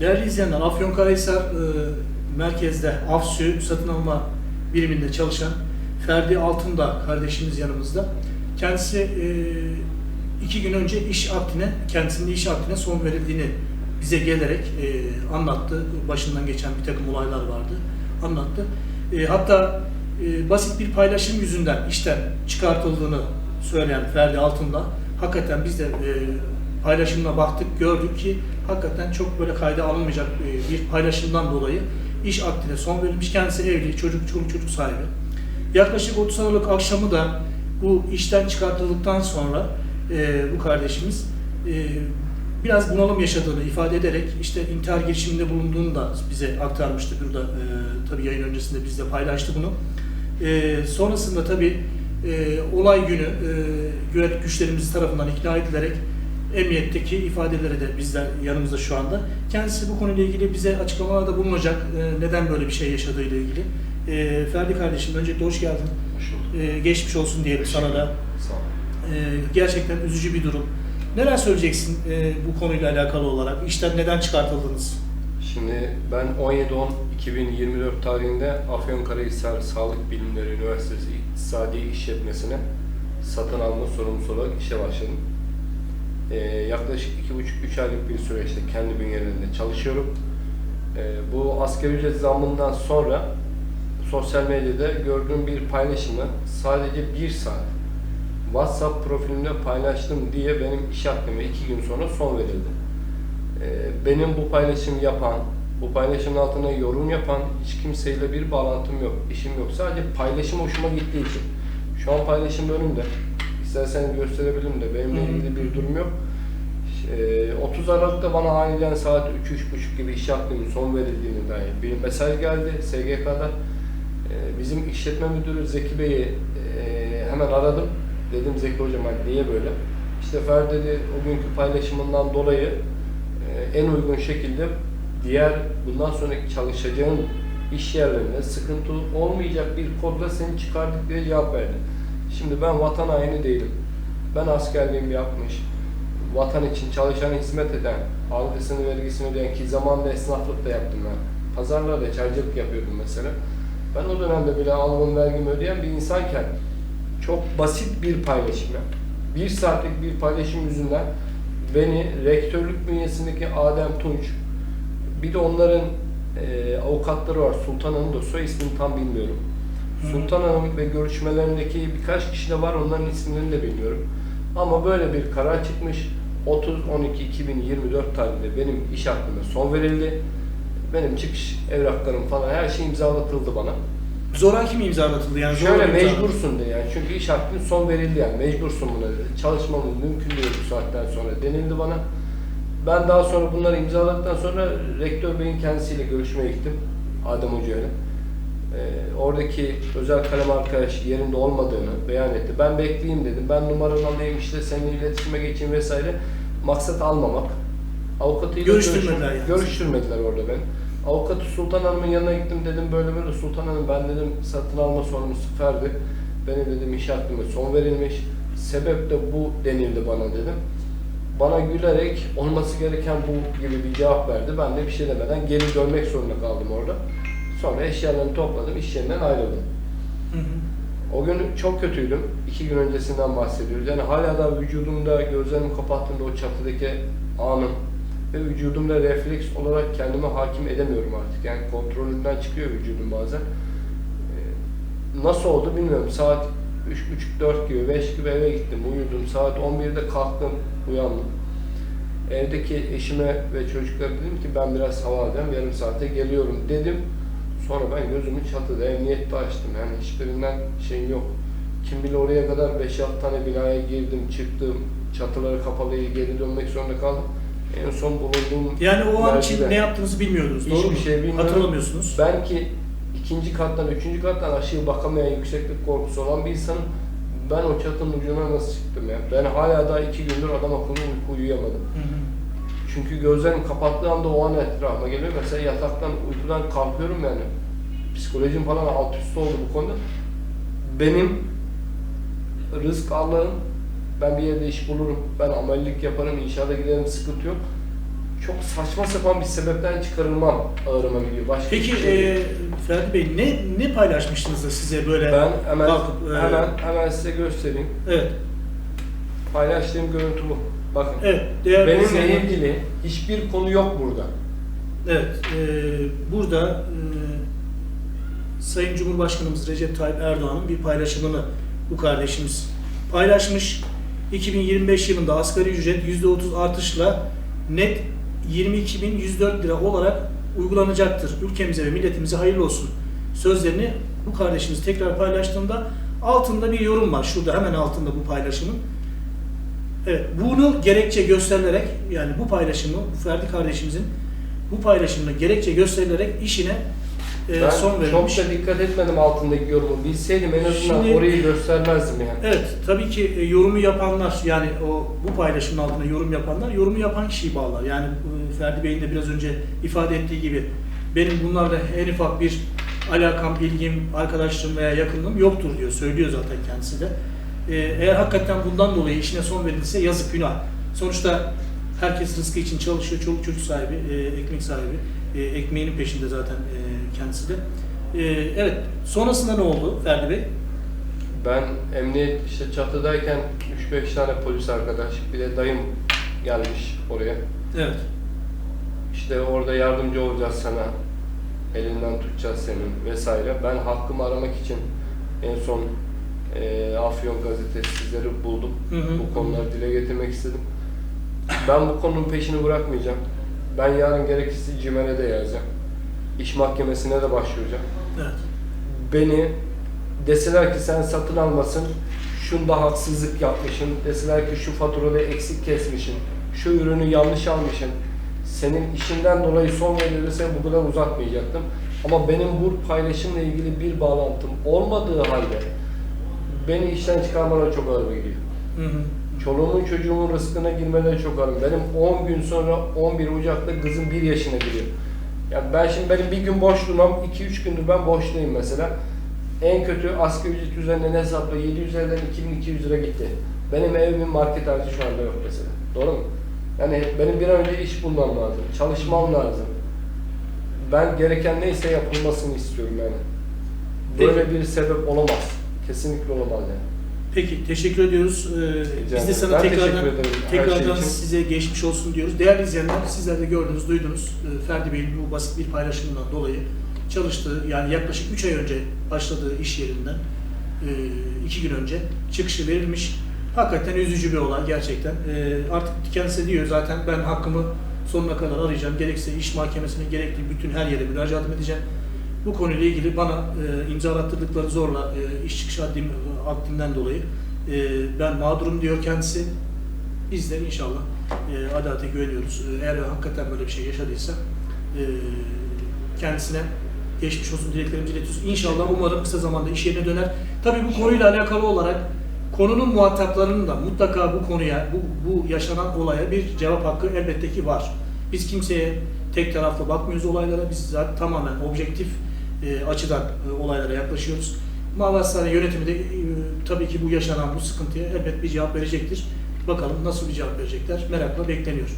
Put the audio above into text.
Değerli izleyenler, Afyonkarahisar e, merkezde AFSÜ satın alma biriminde çalışan Ferdi Altındağ kardeşimiz yanımızda. Kendisi e, iki gün önce iş akdine, kendisinin iş akdine son verildiğini bize gelerek e, anlattı. Başından geçen bir takım olaylar vardı, anlattı. E, hatta e, basit bir paylaşım yüzünden işten çıkartıldığını söyleyen Ferdi Altındağ, hakikaten biz de e, paylaşımına baktık, gördük ki hakikaten çok böyle kayda alınmayacak e, bir paylaşımdan dolayı iş akdine son verilmiş. Kendisi evli, çocuk, çoluk çocuk sahibi. Yaklaşık 30 Aralık akşamı da bu işten çıkartıldıktan sonra e, bu kardeşimiz e, biraz bunalım yaşadığını ifade ederek işte intihar girişiminde bulunduğunu da bize aktarmıştı. Burada e, tabii yayın öncesinde bizle paylaştı bunu. E, sonrasında tabii e, olay günü e, güvenlik güçlerimiz tarafından ikna edilerek emniyetteki ifadeleri de bizler yanımızda şu anda. Kendisi bu konuyla ilgili bize açıklamalarda bulunacak. e, neden böyle bir şey yaşadığı ile ilgili. E, Ferdi kardeşim öncelikle hoş geldin. Hoş bulduk. E, geçmiş olsun diyelim sana da. Sağ. E, gerçekten üzücü bir durum. Neler söyleyeceksin e, bu konuyla alakalı olarak? İşten neden çıkartıldınız? Şimdi ben 17-10-2024 tarihinde Afyonkarahisar Sağlık Bilimleri Üniversitesi İktisadi İşletmesi'ne satın alma sorumlusu olarak işe başladım. Ee, yaklaşık 2,5-3 aylık bir süreçte kendi bünyelerinde çalışıyorum. Ee, bu asgari ücret zammından sonra sosyal medyada gördüğüm bir paylaşımı sadece bir saat WhatsApp profilimde paylaştım diye benim iş hakkıma iki gün sonra son verildi. Ee, benim bu paylaşım yapan, bu paylaşımın altına yorum yapan hiç kimseyle bir bağlantım yok, işim yok. Sadece paylaşım hoşuma gittiği için. Şu an paylaşım önümde. İstersen gösterebilirim de benimle Hı ilgili bir durum yok. Ee, 30 Aralık'ta bana aniden saat 3-3.30 gibi iş hakkımın son verildiğine dair bir mesaj geldi SGK'dan. Ee, bizim işletme müdürü Zeki Bey'i e, hemen aradım. Dedim Zeki hocam hani niye böyle? İşte Fer dedi o günkü paylaşımından dolayı e, en uygun şekilde diğer bundan sonraki çalışacağın iş yerlerinde sıkıntı olmayacak bir kodla seni çıkardık diye cevap verdi. Şimdi ben vatan haini değilim. Ben askerliğimi yapmış, vatan için çalışan hizmet eden, algısını, vergisini ödeyen ki zamanında esnaflık da yaptım ben. Pazarlarda çaycılık yapıyordum mesela. Ben o dönemde bile algım vergimi ödeyen bir insanken çok basit bir paylaşımla, bir saatlik bir paylaşım yüzünden beni rektörlük bünyesindeki Adem Tunç, bir de onların e, avukatları var, Sultan Hanım soy ismini tam bilmiyorum. Sultan Hanım ve görüşmelerindeki birkaç kişi de var, onların isimlerini de bilmiyorum. Ama böyle bir karar çıkmış. 30-12-2024 tarihinde benim iş hakkıma son verildi. Benim çıkış evraklarım falan her şey imzalatıldı bana. Zoraki mi imzalatıldı? Yani Şöyle imzalatıldı? mecbursun dedi yani çünkü iş hakkın son verildi yani mecbursun buna dedi. Çalışmamız mümkün değil bu saatten sonra denildi bana. Ben daha sonra bunları imzaladıktan sonra rektör beyin kendisiyle görüşmeye gittim Adem Hoca'yla. Ee, oradaki özel kalem arkadaş yerinde olmadığını beyan etti. Ben bekleyeyim dedim. Ben numaranı alayım işte seninle iletişime geçeyim vesaire. Maksat almamak. Avukatıyla Görüştürmediler görüş- yani. Görüştürmediler orada ben. Avukatı Sultan Hanım'ın yanına gittim dedim böyle böyle Sultan Hanım ben dedim satın alma sorumlusu Ferdi. Benim dedim iş hakkıma son verilmiş. Sebep de bu denildi bana dedim. Bana gülerek olması gereken bu gibi bir cevap verdi. Ben de bir şey demeden geri dönmek zorunda kaldım orada. Sonra eşyalarımı topladım, iş yerinden ayrıldım. Hı hı. O gün çok kötüydüm. İki gün öncesinden bahsediyoruz. Yani hala da vücudumda gözlerimi kapattığımda o çatıdaki anım ve vücudumda refleks olarak kendime hakim edemiyorum artık. Yani kontrolümden çıkıyor vücudum bazen. Ee, Nasıl oldu bilmiyorum. Saat 3.30-4 gibi, 5 gibi eve gittim, uyudum. Saat 11'de kalktım, uyandım. Evdeki eşime ve çocuklara dedim ki ben biraz hava alacağım, yarım saate geliyorum dedim. Sonra ben gözümü çatıda emniyette açtım. Yani hiçbirinden şeyim yok. Kim bilir oraya kadar 5-6 tane binaya girdim, çıktım. Çatıları kapalıydı, geri dönmek zorunda kaldım. En son bulunduğum Yani o an için ne yaptığınızı bilmiyordunuz, doğru Hiçbir mu? şey bilmiyorum. Hatırlamıyorsunuz. Ben ki ikinci kattan, üçüncü kattan aşağı bakamayan yükseklik korkusu olan bir insanım. Ben o çatının ucuna nasıl çıktım ya? Ben hala daha iki gündür adam akıllı uyku uyuyamadım. Hı hı. Çünkü gözlerim kapattığı anda o an etrafıma geliyor. Mesela yataktan, uykudan kalkıyorum yani. Psikolojim falan alt üst oldu bu konuda. Benim rızk Allah'ın. Ben bir yerde iş bulurum. Ben amellik yaparım, inşaata giderim, sıkıntı yok. çok saçma sapan bir sebepten çıkarılmam ağırıma gidiyor. Başka Peki şey e, Ferdi Bey ne ne paylaşmıştınız da size böyle ben hemen kalkıp, e, hemen hemen size göstereyim. Evet. Paylaştığım görüntü bu. Bakın. Evet. Değerli Benimle ilgili hiçbir konu yok burada. Evet, e, burada e, Sayın Cumhurbaşkanımız Recep Tayyip Erdoğan'ın bir paylaşımını bu kardeşimiz paylaşmış. 2025 yılında asgari ücret %30 artışla net 22.104 lira olarak uygulanacaktır. Ülkemize ve milletimize hayırlı olsun sözlerini bu kardeşimiz tekrar paylaştığında altında bir yorum var. Şurada hemen altında bu paylaşımın. Evet, bunu gerekçe gösterilerek yani bu paylaşımı Ferdi kardeşimizin bu paylaşımını gerekçe gösterilerek işine e, ben son çok verilmiş. da dikkat etmedim altındaki yorumu. Bilseydim en azından Şimdi- orayı göstermezdim yani. Evet, tabii ki e, yorumu yapanlar yani o bu paylaşımın altına yorum yapanlar yorumu yapan kişiyi bağlar. Yani e, Ferdi Bey'in de biraz önce ifade ettiği gibi benim bunlarla en ufak bir alakam, bilgim, arkadaşlığım veya yakınlığım yoktur diyor. Söylüyor zaten kendisi de. E, eğer hakikaten bundan dolayı işine son verilirse yazık günah. Sonuçta herkes rızkı için çalışıyor. Çoluk çocuk sahibi, e, ekmek sahibi. E, ekmeğinin peşinde zaten e, kendisi de. E, evet, sonrasında ne oldu Ferdi Bey? Ben emniyet işte çatıdayken 3-5 tane polis arkadaş, bir de dayım gelmiş oraya. Evet. İşte orada yardımcı olacağız sana, elinden tutacağız senin vesaire. Ben hakkımı aramak için en son Afyon gazetesi sizleri buldum. Hı hı. Bu konuları dile getirmek istedim. Ben bu konunun peşini bırakmayacağım. Ben yarın gerekirse CİMER'e de yazacağım. İş mahkemesine de başvuracağım. Evet. Beni deseler ki sen satın almasın, şunda haksızlık yapmışsın, deseler ki şu faturada eksik kesmişsin, şu ürünü yanlış almışsın, senin işinden dolayı son verilirse bu kadar uzatmayacaktım. Ama benim bu paylaşımla ilgili bir bağlantım olmadığı halde beni işten çıkarmaları çok ağır gidiyor. Hı hı. Çoluğumun çocuğumun rızkına girmeleri çok ağır. Benim 10 gün sonra 11 Ocak'ta kızım 1 yaşına giriyor. Yani ben şimdi benim bir gün boş durmam, 2-3 gündür ben boştayım mesela. En kötü asgari ücret üzerinden hesapla 700 liradan 2200 lira gitti. Benim evimin market harcı şu anda yok mesela. Doğru mu? Yani benim bir an önce iş bulmam lazım, çalışmam lazım. Ben gereken neyse yapılmasını istiyorum yani. Böyle bir sebep olamaz. Kesinlikle olamaz yani. Peki teşekkür ediyoruz. Ee, biz de ederim. sana Ben tekrardan teşekkür ederim her şey tekrardan için. size geçmiş olsun diyoruz. Değerli izleyenler sizler de gördünüz, duydunuz. Ee, Ferdi Bey'in bu basit bir paylaşımından dolayı çalıştığı yani yaklaşık 3 ay önce başladığı iş yerinden 2 gün önce çıkışı verilmiş. Hakikaten üzücü bir olay gerçekten. Ee, artık kendisi diyor zaten ben hakkımı sonuna kadar arayacağım. Gerekse iş mahkemesine gerekli bütün her yere müracaat edeceğim. Bu konuyla ilgili bana e, imzalattırdıkları zorla e, iş çıkış haddim, akdinden dolayı e, ben mağdurum diyor kendisi. Biz de inşallah e, adalete güveniyoruz. E, eğer hakikaten böyle bir şey yaşadıysa e, kendisine geçmiş olsun dileklerimizi iletiyoruz. İnşallah umarım kısa zamanda iş yerine döner. Tabii bu konuyla alakalı olarak konunun muhataplarının da mutlaka bu konuya, bu, bu yaşanan olaya bir cevap hakkı elbette ki var. Biz kimseye tek taraflı bakmıyoruz olaylara. Biz zaten tamamen objektif e, açıdan e, olaylara yaklaşıyoruz. Hastane yönetimi de e, tabii ki bu yaşanan bu sıkıntıya elbet bir cevap verecektir. Bakalım nasıl bir cevap verecekler merakla bekleniyor.